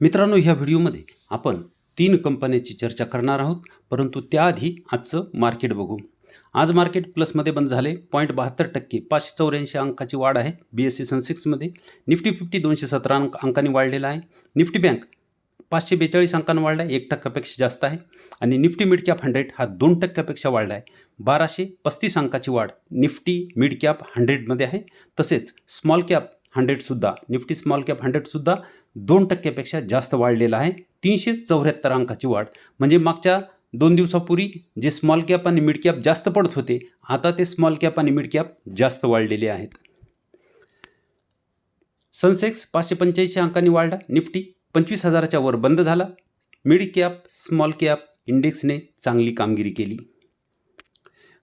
मित्रांनो ह्या व्हिडिओमध्ये आपण तीन कंपन्यांची चर्चा करणार आहोत परंतु त्याआधी आजचं मार्केट बघू. आज मार्केट प्लसमध्ये बंद झाले. पॉईंट बहात्तर टक्के पाचशे चौऱ्याऐंशी अंकाची वाढ आहे. बी एस सी सेन्सेक्समध्ये निफ्टी फिफ्टी दोनशे सतरा अंक अंकांनी वाढलेला आहे. निफ्टी बँक पाचशे बेचाळीस अंकांनी वाढला आहे एक टक्क्यापेक्षा जास्त आहे. आणि निफ्टी मिड कॅप हंड्रेड हा दोन टक्क्यापेक्षा वाढला आहे बाराशे पस्तीस अंकाची वाढ निफ्टी मिड कॅप हंड्रेडमध्ये आहे. तसेच स्मॉल कॅप हंड्रेडसुद्धा निफ्टी स्मॉल कॅप हंड्रेडसुद्धा दोन टक्क्यापेक्षा जास्त वाढलेला आहे. तीनशे चौऱ्याहत्तर अंकाची वाढ. म्हणजे मागच्या दोन दिवसापूर्वी जे स्मॉल कॅप आणि मिड कॅप जास्त पडत होते आता ते स्मॉल कॅप आणि मिड कॅप जास्त वाढलेले आहेत. सनसेक्स पाचशे पंच्याऐंशी अंकांनी वाढला. निफ्टी पंचवीस हजाराच्या वर बंद झाला. मिड कॅप स्मॉल कॅप इंडेक्सने चांगली कामगिरी केली.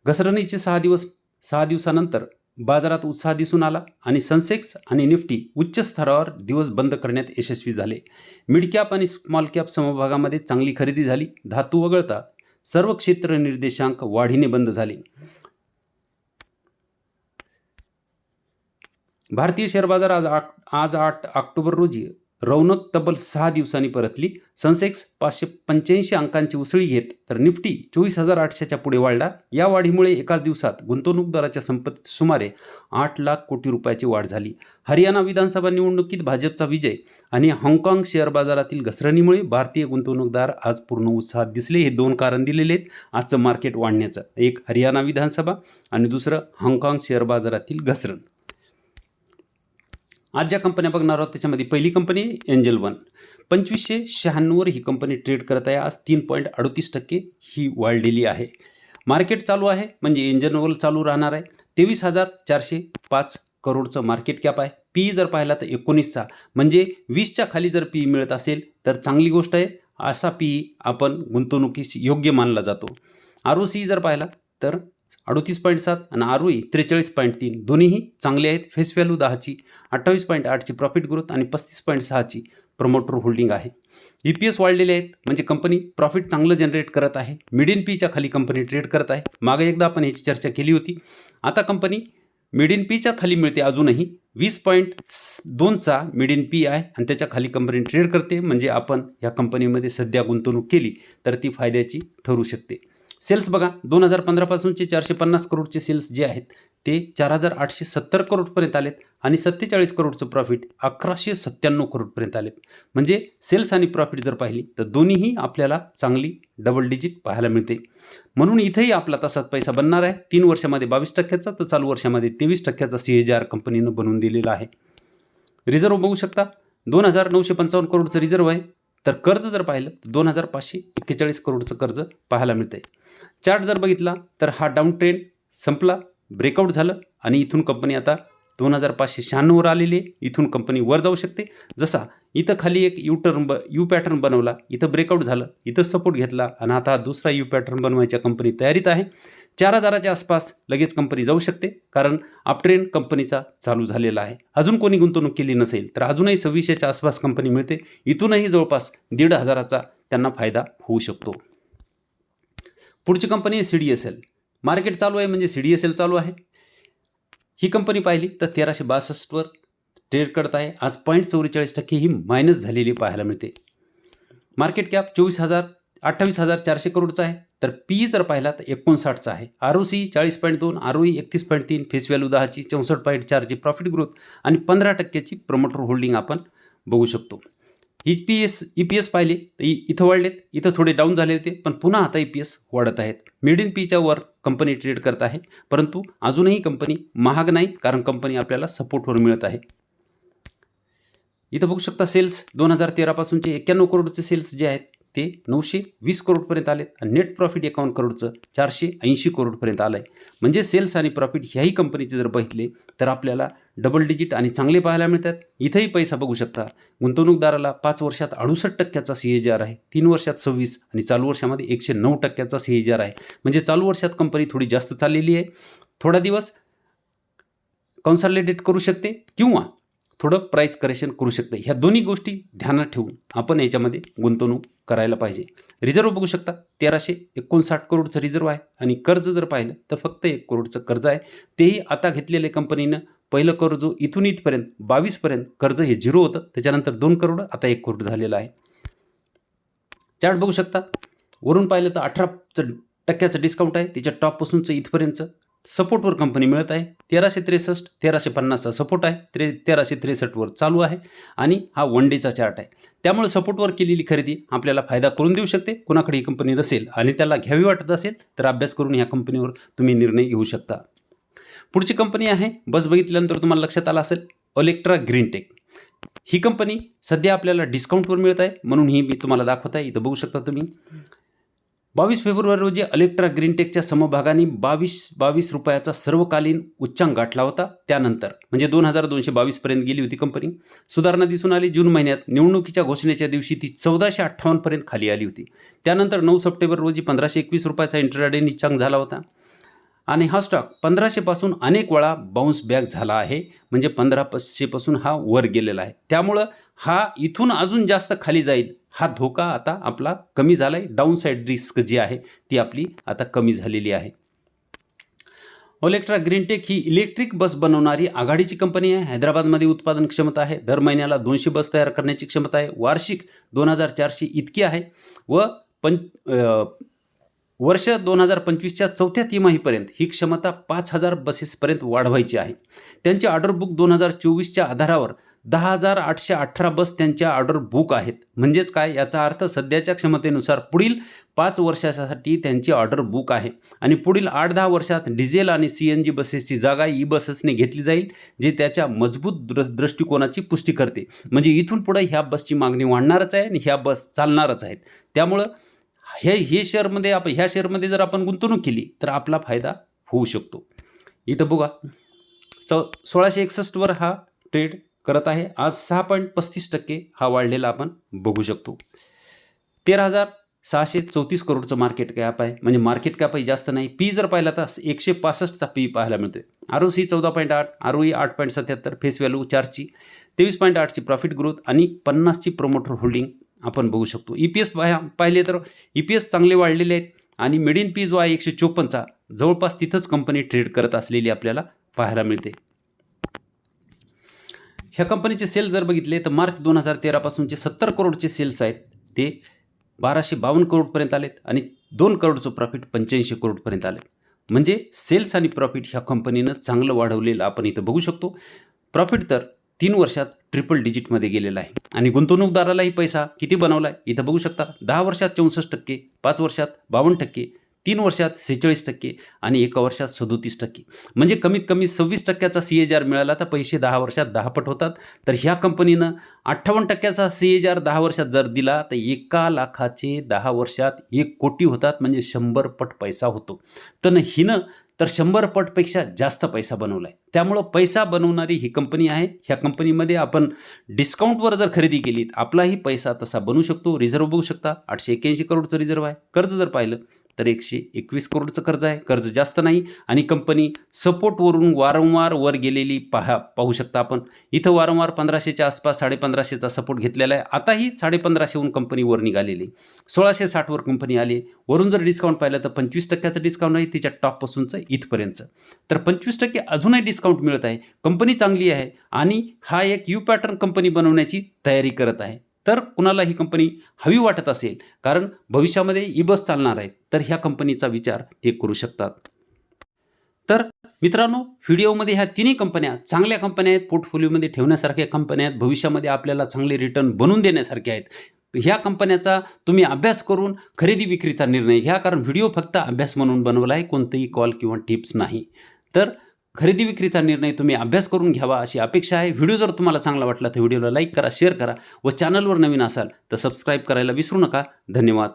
घसरणीचे सहा दिवस सहा दिवसानंतर बाजारात उत्साह दिसून आला आणि सनसेक्स आणि निफ्टी उच्च स्तरावर दिवस बंद करण्यात यशस्वी झाले. मिडकॅप आणि स्मॉल कॅप समभागामध्ये चांगली खरेदी झाली. धातू वगळता सर्व क्षेत्र निर्देशांक वाढीने बंद झाले. भारतीय शेअर बाजार आज आठ आज आठ ऑक्टोबर रोजी रौनक तब्बल सहा दिवसांनी परतली. सनसेक्स पाचशे पंच्याऐंशी अंकांची उसळी घेत तर निफ्टी चोवीस हजार आठशेच्या पुढे वाढला. या वाढीमुळे एकाच दिवसात गुंतवणूकदाराच्या संपत्तीत सुमारे आठ लाख कोटी रुपयाची वाढ झाली. हरियाणा विधानसभा निवडणुकीत भाजपचा विजय आणि हाँगकाँग शेअर बाजारातील घसरणीमुळे भारतीय गुंतवणूकदार आज पूर्ण उत्साहात दिसले. हे दोन कारण दिलेले आहेत. आजचं मार्केट वाढण्याचं. एक हरियाणा विधानसभा आणि दुसरं हाँगकाँग शेअर बाजारातील घसरण. आज ज्या कंपन्या बघणार आहोत त्याच्यामध्ये पहिली कंपनी एंजल वन पंचवीसशे शहाण्णववर ही कंपनी ट्रेड करत आहे. आज तीन पॉईंट अडतीस टक्के ही वाढलेली आहे. मार्केट चालू आहे म्हणजे इंजन वन चालू राहणार आहे. तेवीस हजार चारशे पाच करोडचं मार्केट कॅप आहे. पी जर पाहिला तर एकोणीसचा. म्हणजे वीसच्या खाली जर पी मिळत असेल तर चांगली गोष्ट आहे. असा पी आपण गुंतवणुकीस योग्य मानला जातो. आर ओ सी जर पाहिला तर अडोतीस पॉईंट सात आणि आर त्रेचाळीस पॉईंट तीन. दोन्हीही चांगले आहेत. फेस व्हॅल्यू दहाची अठ्ठावीस पॉईंट आठची प्रॉफिट ग्रोथ आणि पस्तीस पॉईंट सहाची प्रमोटर होल्डिंग आहे. ई पी एस वाढलेले आहेत. म्हणजे कंपनी प्रॉफिट चांगलं जनरेट करत आहे. मिडियन पीच्या खाली कंपनी ट्रेड करत आहे. मागे एकदा आपण याची चर्चा केली होती. आता कंपनी मिडियन पीच्या खाली मिळते अजूनही. वीस पॉईंट दोनचा मिडियन पी आहे आणि त्याच्याखाली कंपनी ट्रेड करते. म्हणजे आपण या कंपनीमध्ये सध्या गुंतवणूक केली तर ती फायद्याची ठरू शकते. सेल्स बघा दोन हजार पंधरापासूनचे चारशे पन्नास करोडचे सेल्स जे आहेत ते चार हजार आठशे सत्तर करोडपर्यंत आलेत आणि सत्तेचाळीस करोडचं प्रॉफिट अकराशे सत्त्याण्णव करोडपर्यंत आलेत. म्हणजे सेल्स आणि प्रॉफिट जर पाहिली तर दोन्हीही आपल्याला चांगली डबल डिजिट पाहायला मिळते. म्हणून इथेही आपला तसाच पैसा बनणार आहे. तीन वर्षामध्ये बावीस टक्क्याचा तर चालू वर्षामध्ये तेवीस टक्क्याचा सी एच आर कंपनीनं बनवून दिलेला आहे. रिझर्व बघू शकता. दोन हजार नऊशे पंचावन्न करोडचं रिझर्व आहे. तर कर्ज जर पाहिलं तर दोन हजार पाचशे एक्केचाळीस करोडचं कर्ज पाहायला मिळतं आहे चार्ट जर बघितला तर हा डाऊन ट्रेंड संपला ब्रेकआउट झालं आणि इथून कंपनी आता दोन हजार पाचशे शहाण्णववर आलेली आहे. इथून कंपनी वर जाऊ शकते. जसा इथं खाली एक यू टर्न ब यू पॅटर्न बनवला इथं ब्रेकआउट झालं इथं सपोर्ट घेतला आणि आता दुसरा यू पॅटर्न बनवायच्या कंपनी तयारीत आहे. चार हजाराच्या आसपास लगेच कंपनी जाऊ शकते. कारण अपट्रेंड कंपनीचा चालू झालेला आहे. अजून कोणी गुंतवणूक केली नसेल तर अजूनही सव्वीसशेच्या आसपास कंपनी मिळते. इथूनही जवळपास दीड हजाराचा त्यांना फायदा होऊ शकतो. पुढची कंपनी आहे C D S L market चालू आहे म्हणजे सी डी एस एल चालू आहे. ही कंपनी पाहिली तर तेराशे बासष्टवर ट्रेड करत आहे. आज पॉईंट चौवेचाळीस टक्के ही मायनस झालेली पाहायला मिळते. मार्केट कॅप चोवीस हजार अठ्ठावीस हजार चारशे करोडचा आहे. तर पी जर पाहिला तर एकोणसाठचा आहे. आर ओ सी चाळीस पॉईंट दोन आर ओ ई एकतीस पॉईंट तीन फेस व्हॅल्यू दहाची चौसष्ट पॉईंट चारची प्रॉफिट ग्रोथ आणि पंधरा टक्क्याची प्रमोटर होल्डिंग आपण बघू शकतो. E P S E P S पाहिले तर इथं वाढलेत इथं थोडे डाऊन झाले होते पण पुन्हा आता ई पी एस वाढत आहेत. मिड इन पीच्या वर कंपनी ट्रेड करत आहे परंतु अजूनही कंपनी महाग नाही कारण कंपनी आपल्याला सपोर्टवर मिळत आहे. इथं बघू शकता सेल्स दोन हजार तेरापासूनचे एक्क्याण्णव करोडचे सेल्स जे आहेत ते नऊशे वीस करोडपर्यंत आलेत आणि नेट प्रॉफिट एकावन्न करोडचं चारशे ऐंशी करोडपर्यंत आलं आहे म्हणजे सेल्स आणि प्रॉफिट ह्याही कंपनीचे जर बघितले तर आपल्याला डबल डिजिट आणि चांगले पाहायला मिळतात. इथंही पैसा बघू शकता. गुंतवणूकदाराला पाच वर्षात अडुसष्ट टक्क्याचा सी एच आर आहे. तीन वर्षात सव्वीस आणि चालू वर्षामध्ये एकशे नऊ टक्क्याचा सी एच आर आहे. म्हणजे चालू वर्षात कंपनी थोडी जास्त चाललेली आहे. थोडा दिवस कन्सॉलिडेट करू शकते किंवा थोडं प्राईस करेक्शन करू शकतं. ह्या दोन्ही गोष्टी ध्यानात ठेवून आपण याच्यामध्ये गुंतवणूक करायला पाहिजे. रिझर्व बघू शकता तेराशे एकोणसाठ करोडचं रिझर्व आहे आणि कर्ज जर पाहिलं तर फक्त एक करोडचं कर्ज आहे. तेही आता घेतलेल्या कंपनीनं पहिलं कर्ज इथून इथपर्यंत बावीसपर्यंत कर्ज हे झिरो होतं. त्याच्यानंतर दोन करोड आता एक करोड झालेलं आहे. चार्ट बघू शकता. वरून पाहिलं तर अठरा टक्क्याचं डिस्काउंट आहे. त्याच्या टॉपपासूनचं इथपर्यंतचं. सपोर्टवर कंपनी मिळत आहे. तेराशे त्रेसष्ट तेराशे पन्नासचा सपोर्ट आहे. त्रे तेराशे त्रेसष्टवर चालू आहे आणि हा वन डेचा चार्ट आहे. त्यामुळे सपोर्टवर केलेली खरेदी आपल्याला फायदा करून देऊ शकते. कुणाकडे ही कंपनी नसेल आणि त्याला घ्यावी वाटत असेल तर अभ्यास करून ह्या कंपनीवर तुम्ही निर्णय घेऊ शकता. पुढची कंपनी आहे. बस बघितल्यानंतर तुम्हाला लक्षात आलं असेल ओलेक्ट्रा ग्रीनटेक ही कंपनी सध्या आपल्याला डिस्काउंटवर मिळत आहे. म्हणून ही मी तुम्हाला दाखवत आहे. इथं बघू शकता तुम्ही. बावीस फेब्रुवारी रोजी अलेक्ट्रा ग्रीनटेकच्या समभागाने बावीस बावीस रुपयाचा सर्वकालीन उच्चांक गाठला होता. त्यानंतर म्हणजे दोन हजार दोनशे बावीसपर्यंत गेली होती कंपनी. सुधारणा दिसून आली. जून महिन्यात निवडणुकीच्या घोषणेच्या दिवशी ती चौदाशे अठ्ठावन्नपर्यंत खाली आली होती. त्यानंतर नऊ सप्टेंबर रोजी पंधराशे एकवीस रुपयाचा इंटरडे निचांक झाला होता. आणि हा स्टॉक पंधराशेपासून अनेक वेळा बाउन्स बॅक झाला आहे. म्हणजे पंधराशेपासून हा वर गेलेला आहे. त्यामुळं हा इथून अजून जास्त खाली जाईल हा धोका आता आपला कमी झाला आहे डाऊनसाईड रिस्क जी आहे ती आपली आता कमी झालेली आहे. ओलेक्ट्रा ग्रीनटेक ही इलेक्ट्रिक बस बनवणारी आघाडीची कंपनी आहे. हैदराबादमध्ये उत्पादन क्षमता आहे. दर महिन्याला दोनशे बस तयार करण्याची क्षमता आहे. वार्षिक दोन हजार चारशे इतकी आहे. व पं वर्ष दोन हजार पंचवीसच्या चौथ्या तिमाहीपर्यंत ही क्षमता पाच हजार बसेसपर्यंत वाढवायची आहे. त्यांचे ऑर्डर बुक दोन हजार चोवीसच्या आधारावर दहा हजार आठशे अठरा बस त्यांच्या ऑर्डर बुक आहेत. म्हणजेच काय? याचा अर्थ सध्याच्या क्षमतेनुसार पुढील पाच वर्षासाठी त्यांची ऑर्डर बुक आहे. आणि पुढील आठ दहा वर्षात डिझेल आणि सी एन जी बसेसची जागा ई बसेसने घेतली जाईल जे त्याच्या मजबूत दृ दृष्टिकोनाची पुष्टी करते. म्हणजे इथून पुढे ह्या बसची मागणी वाढणारच आहे आणि ह्या बस चालणारच आहेत. त्यामुळं हे हे शेअरमध्ये आपण ह्या शेअरमध्ये जर आपण गुंतवणूक केली तर आपला फायदा होऊ शकतो. इथं बघा स सोळाशे एकसष्टवर हा ट्रेड करत आहे. आज सहा पॉईंट पस्तीस टक्के हा वाढलेला आपण बघू शकतो. तेरा हजार सहाशे चौतीस करोडचं मार्केट कॅप आहे. म्हणजे मार्केट कॅपही जास्त नाही. पी जर पाहिला तर एकशे पासष्टचा पी पाहायला मिळतोय. आर ओ सी चौदा पॉईंट आठ आर ओ ई आठ पॉईंट सत्याहत्तर फेस व्हॅल्यू चारची. तेवीस पॉईंट आठची प्रॉफिट ग्रोथ आणि पन्नासची प्रोमोटर होल्डिंग आपण बघू शकतो. ई पी एस पाह्या पाहिले तर ई पी एस चांगले वाढलेले आहेत आणि मिड इन पी जो आहे एकशे चोपन्नचा जवळपास तिथंच कंपनी ट्रेड करत असलेली आपल्याला पाहायला मिळते. ह्या कंपनीचे सेल जर बघितले तर मार्च दोन हजार तेरापासूनचे सत्तर करोडचे सेल्स आहेत ते बाराशे बावन्न करोडपर्यंत आलेत आणि दोन करोडचं प्रॉफिट पंच्याऐंशी करोडपर्यंत आले म्हणजे सेल्स आणि प्रॉफिट ह्या कंपनीनं चांगलं वाढवलेलं आपण इथं बघू शकतो. प्रॉफिट तर तीन वर्षात ट्रिपल डिजिटमध्ये गेलेला आहे. आणि गुंतवणूकदारालाही पैसा किती बनवला आहे इथं बघू शकता. दहा वर्षात चौसष्ट टक्के पाच वर्षात बावन्न टक्के तीन वर्षात सेहेचाळीस टक्के आणि एका वर्षात सदोतीस टक्के. म्हणजे कमीत कमी सव्वीस टक्क्याचा सी एच आर मिळाला तर पैसे दहा वर्षात दहा पट होतात. तर ह्या कंपनीनं अठ्ठावन्न टक्क्याचा सी एच आर दहा वर्षात जर दिला तर एका लाखाचे दहा वर्षात एक कोटी होतात. म्हणजे शंभर पट पैसा होतो. तर हिनं तर शंभर पटपेक्षा जास्त पैसा बनवला आहे त्यामुळं पैसा बनवणारी ही कंपनी आहे. ह्या कंपनीमध्ये आपण डिस्काउंटवर जर खरेदी केली आपलाही पैसा तसा बनू शकतो. रिझर्व बघू शकता. आठशे एक्याऐंशी करोडचं रिझर्व आहे. कर्ज जर पाहिलं तर एकशे एकवीस करोडचं कर्ज आहे. कर्ज जास्त नाही आणि कंपनी सपोर्टवरून वारंवार वर गेलेली पहा पाहू शकता आपण. इथं वारंवार पंधराशेच्या आसपास साडेपंधराशेचा सपोर्ट घेतलेला आहे. आताही साडेपंधराशेहून कंपनी वर निघालेली. सोळाशे साठवर कंपनी आली. वरून जर डिस्काउंट पाहिलं तर पंचवीस टक्क्याचं डिस्काउंट आहे. तिच्या टॉपपासूनचं इथपर्यंतचं. तर पंचवीस टक्के अजूनही डिस्काउंट मिळत आहे. कंपनी चांगली आहे आणि हा एक यू पॅटर्न कंपनी बनवण्याची तयारी करत आहे. तर कुणाला ही कंपनी हवी वाटत असेल कारण भविष्यामध्ये ई बस चालणार आहे तर ह्या कंपनीचा विचार ते करू शकतात. तर मित्रांनो व्हिडिओमध्ये ह्या तिन्ही कंपन्या चांगल्या कंपन्या आहेत पोर्टफोलिओमध्ये ठेवण्यासारख्या कंपन्या आहेत भविष्यामध्ये आपल्याला चांगले रिटर्न बनवून देण्यासारख्या आहेत. ह्या कंपन्याचा तुम्ही अभ्यास करून खरेदी विक्रीचा निर्णय घ्या कारण व्हिडिओ फक्त अभ्यास म्हणून बनवला आहे कोणतेही कॉल किंवा टिप्स नाही. तर खरेदी विक्रीचा निर्णय तुम्ही अभ्यास करून घ्यावा अशी अपेक्षा आहे. व्हिडिओ जर तुम्हाला चांगला वाटला तर व्हिडिओला लाईक करा शेअर करा व चॅनलवर नवीन असाल तर सबस्क्राईब करायला विसरू नका. धन्यवाद.